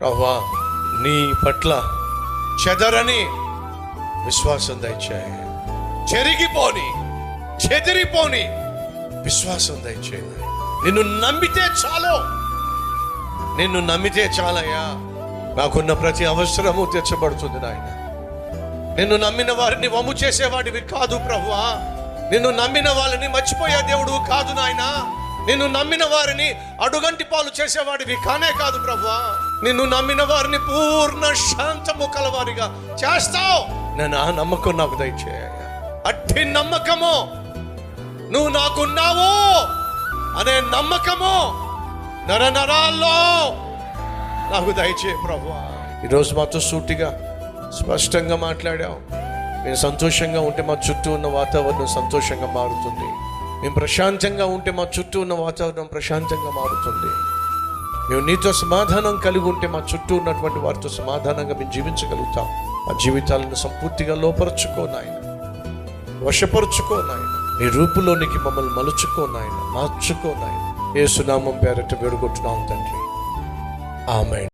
ప్రభా నీ పట్ల చెదరని విశ్వాసం దయచేయ. చెరిగిపోని చెదిరిపోని విశ్వాసం దయచేయ. నిన్ను నమ్మితే చాలు. నిన్ను నమ్మితే చాలయ్యా. నాకున్న ప్రతి అవసరము తెచ్చబడుతుంది నాయన. నిన్ను నమ్మిన వారిని వమ్ము చేసేవాడివి కాదు ప్రభువా నిన్ను నమ్మిన వాళ్ళని మర్చిపోయే దేవుడు కాదు నాయనా. నిన్ను నమ్మిన వారిని అడుగంటి పాలు చేసేవాడివి కానే కాదు ప్రభా. నిన్ను నమ్మిన వారిని పూర్ణ శాంతము కలవారిగా చేస్తావు. నేను ఆ నమ్మకం నాకు దయచేయ అట్టి నమ్మకము నువ్వు నాకున్నావు అనే నమ్మకము నర నరాల్లో నాకు దయచే ప్రభు. ఈరోజు మాతో సూటిగా స్పష్టంగా మాట్లాడావు. నేను సంతోషంగా ఉంటే మా చుట్టూ ఉన్న వాతావరణం సంతోషంగా మారుతుంది. మేము ప్రశాంతంగా ఉంటే మా చుట్టూ ఉన్న వాతావరణం ప్రశాంతంగా మారుతుంది. మేము నీతో సమాధానం కలిగి ఉంటే మా చుట్టూ ఉన్నటువంటి వారితో సమాధానంగా మేము జీవించగలుగుతాం. మా జీవితాలను సంపూర్తిగా లోపరుచుకో నాయన. వశపరుచుకో నాయన. నీ రూపులోనికి మమ్మల్ని మలుచుకో నాయన. మార్చుకో నాయన. ఏ సునామం పేరట వేడుకుంటున్నాం తండ్రి. ఆమె